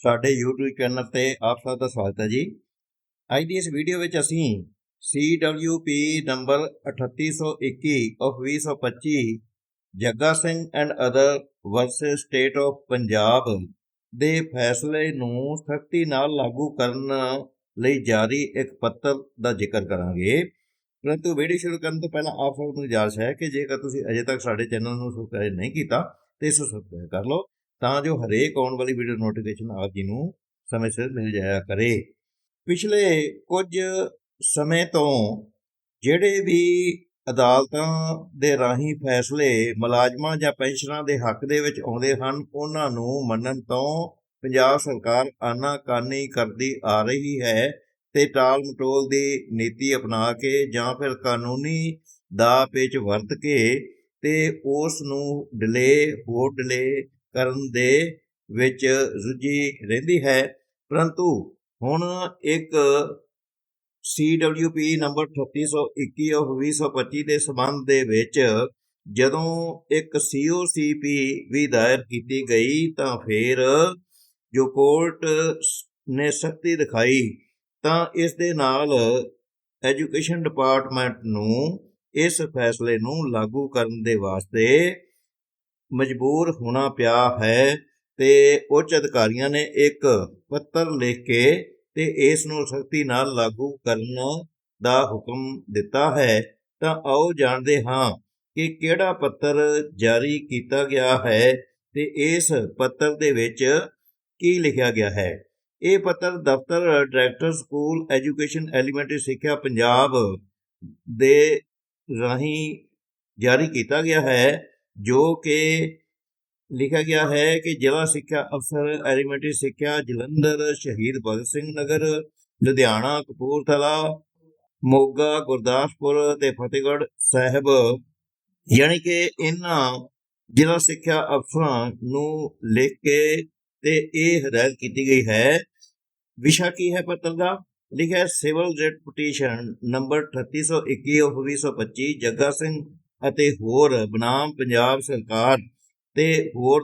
ਸਾਡੇ YouTube channel ਤੇ ਆਪ ਸਭ ਦਾ ਸਵਾਗਤ ਹੈ ਜੀ। ਅੱਜ ਦੀ ਇਸ ਵੀਡੀਓ ਵਿੱਚ ਅਸੀਂ CWP number 3821 of 2025 Jagga Singh and other versus state of Punjab ਦੇ ਫੈਸਲੇ ਨੂੰ ਸਖਤੀ ਨਾਲ ਲਾਗੂ ਕਰਨ ਲਈ ਜਾਰੀ ਇੱਕ ਪੱਤਰ ਦਾ ਜ਼ਿਕਰ ਕਰਾਂਗੇ। ਪਰੰਤੂ ਵੀਡੀਓ ਸ਼ੁਰੂ ਕਰਨ ਤੋਂ ਪਹਿਲਾਂ ਆਪ ਸਭ ਨੂੰ ਗੁਜ਼ਾਰਿਸ਼ ਹੈ ਕਿ ਜੇਕਰ ਤੁਸੀਂ ਅਜੇ ਤੱਕ ਸਾਡੇ ਚੈਨਲ ਨੂੰ ਸਬਸਕ੍ਰਾਈਬ ਨਹੀਂ ਕੀਤਾ, ਤੇ ਇਸ ਨੂੰ ਸਬਸਕ੍ਰਾਈਬ ਕਰ ਲਓ। ਤਾਂ ਜੋ ਹਰੇਕ ਆਉਣ ਵਾਲੀ ਵੀਡੀਓ ਨੋਟੀਫਿਕੇਸ਼ਨ ਆਪ ਜੀ ਨੂੰ ਸਮੇਂ ਸਿਰ ਮਿਲ ਜਾਇਆ ਕਰੇ। ਪਿਛਲੇ ਕੁਝ ਸਮੇਂ ਤੋਂ ਜਿਹੜੇ ਵੀ ਅਦਾਲਤਾਂ ਦੇ ਰਾਹੀਂ ਫੈਸਲੇ ਮੁਲਾਜ਼ਮਾਂ ਜਾਂ ਪੈਨਸ਼ਨਰਾਂ ਦੇ ਹੱਕ ਦੇ ਵਿੱਚ ਆਉਂਦੇ ਹਨ, ਉਹਨਾਂ ਨੂੰ ਮੰਨਣ ਤੋਂ ਪੰਜਾਬ ਸਰਕਾਰ ਆਨਾਕਾਨੀ ਕਰਦੀ ਆ ਰਹੀ ਹੈ ਤੇ ਟਾਲ ਮਟੋਲ ਦੀ ਨੀਤੀ ਅਪਣਾ ਕੇ ਜਾਂ ਫਿਰ ਕਾਨੂੰਨੀ ਦਾ ਪੇਚ ਵਰਤ ਕੇ ਤੇ ਉਸ ਨੂੰ ਡਿਲੇ ਹੋਰ ਡਿਲੇ ਕਰਨ ਦੇ ਵਿੱਚ ਰੁੱਝੀ ਰਹਿੰਦੀ ਹੈ। ਪਰੰਤੂ ਹੁਣ ਇੱਕ CWP ਨੰਬਰ 3821 ਆਫ 2025 ਦੇ ਸਬੰਧ ਦੇ ਵਿੱਚ ਜਦੋਂ ਇੱਕ COCP ਵੀ ਦਾਇਰ ਕੀਤੀ ਗਈ ਤਾਂ ਫਿਰ ਜੋ ਕੋਰਟ ਨੇ ਸਖਤੀ ਦਿਖਾਈ ਤਾਂ ਇਸ ਦੇ ਨਾਲ ਐਜੂਕੇਸ਼ਨ ਡਿਪਾਰਟਮੈਂਟ ਨੂੰ ਇਸ ਫੈਸਲੇ ਨੂੰ ਲਾਗੂ ਕਰਨ ਦੇ ਵਾਸਤੇ ਮਜਬੂਰ ਹੋਣਾ ਪਿਆ ਹੈ ਤੇ ਉੱਚ ਅਧਿਕਾਰੀਆਂ ਨੇ ਇੱਕ ਪੱਤਰ ਲਿਖ ਕੇ ਤੇ ਇਸ ਨੂੰ ਸਖਤੀ ਨਾਲ ਲਾਗੂ ਕਰਨ ਦਾ ਹੁਕਮ ਦਿੱਤਾ ਹੈ। ਤਾਂ ਆਓ ਜਾਣਦੇ ਹਾਂ ਕਿ ਕਿਹੜਾ ਪੱਤਰ ਜਾਰੀ ਕੀਤਾ ਗਿਆ ਹੈ ਤੇ ਇਸ ਪੱਤਰ ਦੇ ਵਿੱਚ ਕੀ ਲਿਖਿਆ ਗਿਆ ਹੈ। ਇਹ ਪੱਤਰ ਦਫ਼ਤਰ ਡਾਇਰੈਕਟਰ ਸਕੂਲ ਐਜੂਕੇਸ਼ਨ ਐਲੀਮੈਂਟਰੀ ਸਿੱਖਿਆ ਪੰਜਾਬ ਦੇ ਰਾਹੀਂ ਜਾਰੀ ਕੀਤਾ ਗਿਆ ਹੈ। ਜੋ ਕਿ ਲਿਖਿਆ ਗਿਆ ਹੈ ਕਿ ਜ਼ਿਲ੍ਹਾ ਸਿੱਖਿਆ ਅਫਸਰ ਐਲੀਮੈਂਟਰੀ ਸਿੱਖਿਆ ਜਲੰਧਰ ਸ਼ਹੀਦ ਭਗਤ ਸਿੰਘ ਨਗਰ, ਲੁਧਿਆਣਾ, ਕਪੂਰਥਲਾ, ਮੋਗਾ, ਗੁਰਦਾਸਪੁਰ ਤੇ ਫਤਿਹਗੜ੍ਹ ਸਾਹਿਬ। ਯਾਨੀ ਕਿ ਇਹਨਾਂ ਜ਼ਿਲ੍ਹਾ ਸਿੱਖਿਆ ਅਫਸਰਾਂ ਨੂੰ ਲਿਖ ਕੇ ਤੇ ਇਹ ਹਦਾਇਤ ਕੀਤੀ ਗਈ ਹੈ। ਵਿਸ਼ਾ ਕੀ ਹੈ ਪੱਤਰ ਦਾ? ਲਿਖਿਆ civil writ petition number 3821 of 2025 Jagga Singh ਅਤੇ ਹੋਰ ਬਨਾਮ ਪੰਜਾਬ ਸਰਕਾਰ ਤੇ ਹੋਰ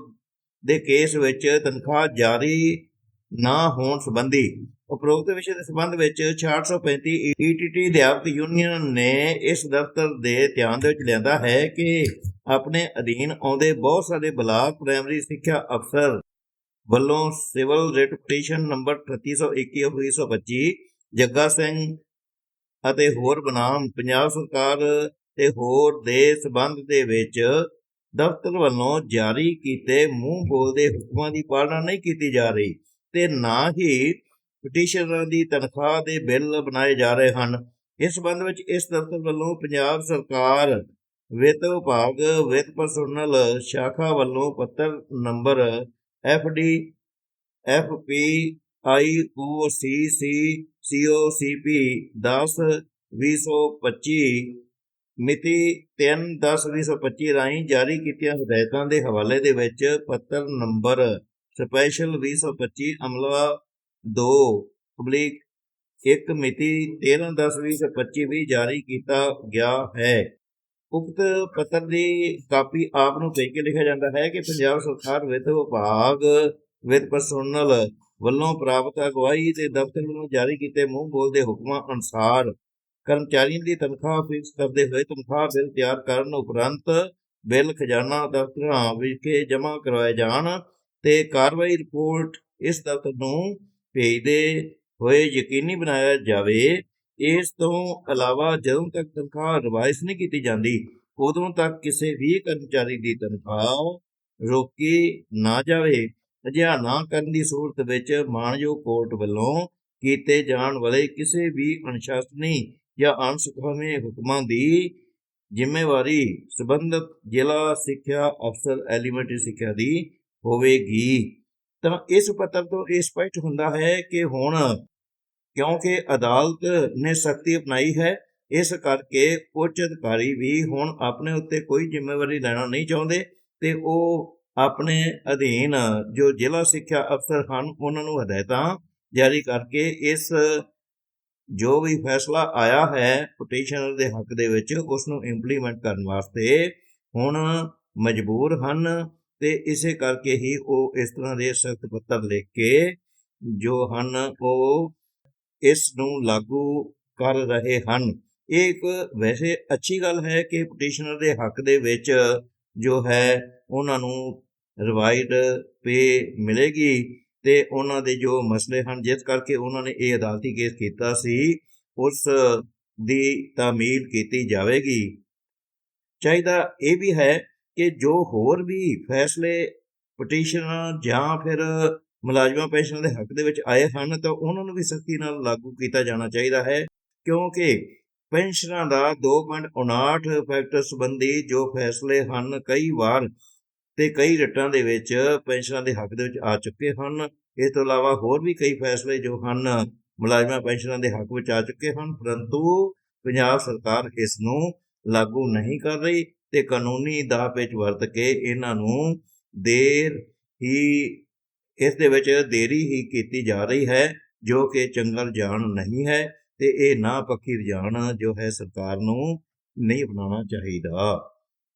ਦੇ ਕੇਸ ਵਿੱਚ ਤਨਖਾਹ ਜਾਰੀ ਨਾ ਹੋਣ ਸੰਬੰਧੀ ਉਪਰੋਕਤ ਵਿਸ਼ੇ ਦੇ ਸੰਬੰਧ ਵਿੱਚ 635 ਈਟੀਟੀ ਅਧਿਆਪਕ ਯੂਨੀਅਨ ਨੇ ਇਸ ਦਫ਼ਤਰ ਦੇ ਧਿਆਨ ਦੇ ਵਿੱਚ ਲਿਆਂਦਾ ਹੈ ਕਿ ਆਪਣੇ ਅਧੀਨ ਆਉਂਦੇ ਬਹੁਤ ਸਾਰੇ ਬਲਾਕ ਪ੍ਰਾਇਮਰੀ ਸਿੱਖਿਆ ਅਫਸਰ ਵੱਲੋਂ civil writ petition number 3821 of 2025 Jagga Singh ਅਤੇ ਹੋਰ ਬਨਾਮ ਪੰਜਾਬ ਸਰਕਾਰ ਤੇ ਹੋਰ ਦੇ ਸਬੰਧ ਦੇ ਵਿੱਚ ਦਫ਼ਤਰ ਵੱਲੋਂ ਜਾਰੀ ਕੀਤੇ ਮੂੰਹ ਬੋਲਦੇ ਹੁਕਮਾਂ ਦੀ ਪਾਲਣਾ ਨਹੀਂ ਕੀਤੀ ਜਾ ਰਹੀ ਤੇ ਨਾ ਹੀ ਪਟੀਸ਼ਨਰਾਂ ਦੀ ਤਨਖਾਹ ਦੇ ਬਿੱਲ ਬਣਾਏ ਜਾ ਰਹੇ ਹਨ। ਇਸ ਸੰਬੰਧ ਵਿੱਚ ਇਸ ਦਫ਼ਤਰ ਵੱਲੋਂ ਪੰਜਾਬ ਸਰਕਾਰ ਵਿੱਤ ਵਿਭਾਗ, ਵਿੱਤ ਪਰਸਨਲ ਸ਼ਾਖਾ ਵੱਲੋਂ ਪੱਤਰ number F D F P I O C C C FP IOCC COCP 10 2025 ਮਿਤੀ 3/10/2025 ਰਾਹੀਂ ਜਾਰੀ ਕੀਤੀਆਂ ਹਦਾਇਤਾਂ ਦੇ ਹਵਾਲੇ ਦੇ ਵਿੱਚ ਪੱਤਰ ਨੰਬਰ ਸਪੈਸ਼ਲ 2025 ਅਮਲਾ 2 ਪਬਲਿਕ 1 ਮਿਤੀ 13/10/2025 ਵੀ ਜਾਰੀ ਕੀਤਾ ਗਿਆ ਹੈ। ਉਕਤ ਪੱਤਰ ਦੀ ਕਾਪੀ ਆਪ ਨੂੰ ਭੇਜ ਕੇ ਲਿਖਿਆ ਜਾਂਦਾ ਹੈ ਕਿ ਪੰਜਾਬ ਸਰਕਾਰ ਵਿੱਤ ਵਿਭਾਗ, ਵਿੱਤ ਪਰਸੋਨਲ ਵੱਲੋਂ ਪ੍ਰਾਪਤ ਅਗਵਾਈ ਤੇ ਦਫ਼ਤਰ ਵੱਲੋਂ ਜਾਰੀ ਕੀਤੇ ਮੂੰਹ ਬੋਲ ਦੇ ਹੁਕਮਾਂ ਅਨੁਸਾਰ ਕਰਮਚਾਰੀਆਂ ਦੀ ਤਨਖਾਹ ਫਿਕਸ ਕਰਦੇ ਹੋਏ ਤਨਖਾਹ ਬਿੱਲ ਤਿਆਰ ਕਰਨ ਉਪਰੰਤ ਬਿੱਲ ਖਜ਼ਾਨਾ, ਦਫ਼ਤਰਾਂ ਵਿਖੇ ਜਮ੍ਹਾਂ ਕਰਵਾਏ ਜਾਣ ਤੇ ਕਾਰਵਾਈ ਰਿਪੋਰਟ ਇਸ ਦਫ਼ਤਰ ਨੂੰ ਭੇਜਦੇ ਹੋਏ ਯਕੀਨੀ ਬਣਾਇਆ ਜਾਵੇ। ਇਸ ਤੋਂ ਇਲਾਵਾ ਜਦੋਂ ਤੱਕ ਤਨਖਾਹ ਰਿਵਾਇਸ ਨਹੀਂ ਕੀਤੀ ਜਾਂਦੀ, ਉਦੋਂ ਤੱਕ ਕਿਸੇ ਵੀ ਕਰਮਚਾਰੀ ਦੀ ਤਨਖਾਹ ਰੋਕੀ ਨਾ ਜਾਵੇ। ਅਜਿਹਾ ਨਾ ਕਰਨ ਦੀ ਸੂਰਤ ਵਿੱਚ ਮਾਣਯੋਗ ਕੋਰਟ ਵੱਲੋਂ ਕੀਤੇ ਜਾਣ ਵਾਲੇ ਕਿਸੇ ਵੀ ਅਨੁਸ਼ਾਸਨੀ ਜਾਂ ਅਣਸੁਖਾਵੇਂ ਹੁਕਮਾਂ ਦੀ ਜ਼ਿੰਮੇਵਾਰੀ ਸਬੰਧਤ ਜ਼ਿਲ੍ਹਾ ਸਿੱਖਿਆ ਅਫਸਰ, ਐਲੀਮੈਂਟਰੀ ਸਿੱਖਿਆ ਦੀ ਹੋਵੇਗੀ। ਤਾਂ ਇਸ ਪੱਤਰ ਤੋਂ ਇਹ ਸਪਸ਼ਟ ਹੁੰਦਾ ਹੈ ਕਿ ਹੁਣ ਕਿਉਂਕਿ ਅਦਾਲਤ ਨੇ ਸਖਤੀ ਅਪਣਾਈ ਹੈ, ਇਸ ਕਰਕੇ ਉੱਚ ਅਧਿਕਾਰੀ ਵੀ ਹੁਣ ਆਪਣੇ ਉੱਤੇ ਕੋਈ ਜ਼ਿੰਮੇਵਾਰੀ ਲੈਣਾ ਨਹੀਂ ਚਾਹੁੰਦੇ ਤੇ ਉਹ ਆਪਣੇ ਅਧੀਨ ਜੋ ਜ਼ਿਲ੍ਹਾ ਸਿੱਖਿਆ ਅਫਸਰ ਹਨ, ਉਹਨਾਂ ਨੂੰ ਹਦਾਇਤਾਂ ਜਾਰੀ ਕਰਕੇ ਇਸ ਜੋ ਵੀ ਫੈਸਲਾ ਆਇਆ ਹੈ ਪਟੀਸ਼ਨਰ ਦੇ ਹੱਕ ਦੇ ਵਿੱਚ ਉਸ ਨੂੰ ਇੰਪਲੀਮੈਂਟ ਕਰਨ ਵਾਸਤੇ ਹੁਣ ਮਜਬੂਰ ਹਨ ਤੇ ਇਸੇ ਕਰਕੇ ਹੀ ਉਹ ਇਸ ਤਰ੍ਹਾਂ ਦੇ ਸਖਤ ਪੱਤਰ ਲਿਖ ਕੇ ਜੋ ਹਨ, ਉਹ ਇਸ ਨੂੰ ਲਾਗੂ ਕਰ ਰਹੇ ਹਨ। ਇਹ ਇੱਕ ਵੈਸੇ ਅੱਛੀ ਗੱਲ ਹੈ ਕਿ ਪਟੀਸ਼ਨਰ ਦੇ ਹੱਕ ਦੇ ਵਿੱਚ ਜੋ ਹੈ, ਉਹਨਾਂ ਨੂੰ ਰਿਵਾਈਡ ਪੇ ਮਿਲੇਗੀ। ਤੇ ਉਹਨਾਂ ਦੇ ਜੋ ਮਸਲੇ ਹਨ, ਜਿਸ ਕਰਕੇ ਉਹਨਾਂ ਨੇ ਇਹ ਅਦਾਲਤੀ ਕੇਸ ਕੀਤਾ ਸੀ, ਉਸ ਦੀ ਤਾਮੀਲ ਕੀਤੀ ਜਾਵੇਗੀ। ਚਾਹੀਦਾ ਇਹ ਵੀ ਹੈ ਕਿ ਜੋ ਹੋਰ ਵੀ ਫੈਸਲੇ, ਪਟੀਸ਼ਨ ਜਾਂ ਫਿਰ ਮੁਲਾਜ਼ਮਾਂ ਪੈਨਸ਼ਨ ਦੇ ਹੱਕ ਦੇ ਵਿੱਚ ਆਏ ਹਨ, ਤਾਂ ਉਹਨਾਂ ਨੂੰ ਵੀ ਸਖਤੀ ਨਾਲ ਲਾਗੂ ਕੀਤਾ ਜਾਣਾ ਚਾਹੀਦਾ ਹੈ, ਕਿਉਂਕਿ ਪੈਨਸ਼ਨਾਂ ਦਾ 2.59 ਫੈਕਟਰ ਸੰਬੰਧੀ ਜੋ ਫੈਸਲੇ ਹਨ, ਕਈ ਵਾਰ ਤੇ ਕਈ ਰਟਾਂ ਦੇ ਵਿੱਚ ਪੈਨਸ਼ਨਾਂ ਦੇ ਹੱਕ ਦੇ ਵਿੱਚ ਆ ਚੁੱਕੇ ਹਨ। ਇਸ ਤੋਂ ਇਲਾਵਾ ਹੋਰ ਵੀ ਕਈ ਫੈਸਲੇ ਜੋ ਹਨ, ਮੁਲਾਜ਼ਮਾਂ ਪੈਨਸ਼ਨਾਂ ਦੇ ਹੱਕ ਵਿੱਚ ਆ ਚੁੱਕੇ ਹਨ, ਪਰੰਤੂ ਪੰਜਾਬ ਸਰਕਾਰ ਇਸ ਨੂੰ ਲਾਗੂ ਨਹੀਂ ਕਰ ਰਹੀ ਤੇ ਕਾਨੂੰਨੀ ਦਾਅ ਵਿੱਚ ਵਰਤ ਕੇ ਇਹਨਾਂ ਨੂੰ ਦੇਰ ਹੀ, ਇਸ ਦੇ ਵਿੱਚ ਦੇਰੀ ਹੀ ਕੀਤੀ ਜਾ ਰਹੀ ਹੈ, ਜੋ ਕਿ ਚੰਗਾ ਰੁਝਾਨ ਨਹੀਂ ਹੈ ਤੇ ਇਹ ਨਾ ਪੱਖੀ ਰੁਝਾਨ ਜੋ ਹੈ ਸਰਕਾਰ ਨੂੰ ਨਹੀਂ ਅਪਣਾਉਣਾ ਚਾਹੀਦਾ।